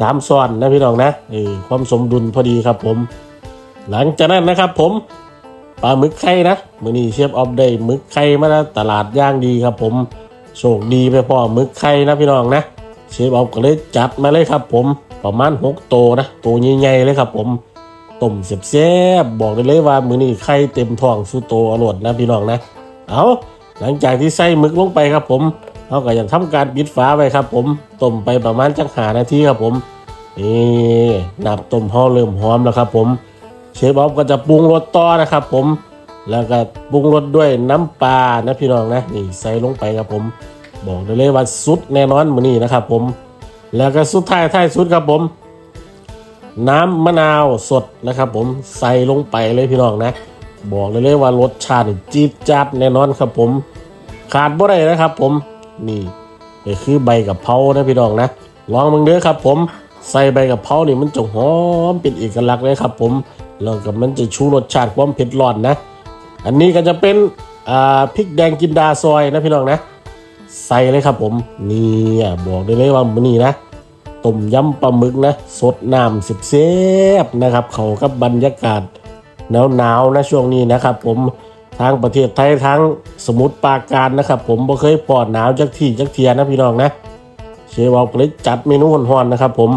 สามซ้อนนะพี่น้องนะเออความสมดุลพอดีครับผม หลังจากนั้นนะครับผมปลาหมึกไข่นะมือนี้เชฟออฟได้หมึกไข่มาแล้วตลาดย่างดีครับผมโชคดีไปพอหมึกไข่นะพี่น้องนะเชฟออฟก็เลยจัดมาเลยครับผมประมาณหกโตวนะตัวใหญ่ๆเลยครับผมต้มเสียบๆบบอกได้เลยว่ามือนี้ไข่เต็มท้องสู้โตอรวดนะพี่น้องนะเอาหลังจากที่ใส่หมึกลงไปครับผม เขาก็ยังทำการปิดฝาไว้ครับ ผมต้มไปประมาณจักหานาทีครับผมนี่น้ำต้มห่อเริ่มหอมแล้วครับ ผมเชฟบ๊อบก็จะปรุงรสต่อนะครับ ผมแล้วก็ปรุงรสด้วยน้ำปลานะพี่น้องนะนี่ใส่ลงไปครับผม บอกได้เลยว่าสุดแน่นอนมือนี้นะครับ ผม แล้วก็สุดท้ายท้ายสุดครับผม น้ำมะนาวสดนะครับ ผมใส่ลงไปเลยพี่น้องนะ บอกเลยเลยว่ารสชาติจี๊ดจัดแน่นอนครับ ผม ขาดบ่ได้นะครับ ผม นี่ก็คือใบกับเพรานะพี่น้องนะลองมึงเด้อครับ ผมใส่ใบกับเพรานี่มันจะหอมเป็นเอกลักษณ์เลยครับ ผมแล้วก็มันจะชูรสชาติความเผ็ดร้อนนะ อันนี้ก็จะเป็นอ่าพริกแดงกินดาซอยนะพี่น้องนะ ใส่เลยครับผมนี่บอกได้เลยว่ามื้อนี้นะต้มยำปลาหมึกนะสดน้ำสิบเซบนะครับ เขากับบรรยากาศหนาวๆนะช่วงนี้นะครับ ผม ทางประเทศไทยทั้งสมุทรปราการนะครับ ผมบ่เคยปลอดหนาวจากที่จากเทียนะพี่น้องนะเชฟบอกเลยจัดเมนูห่อนๆนะครับ ผม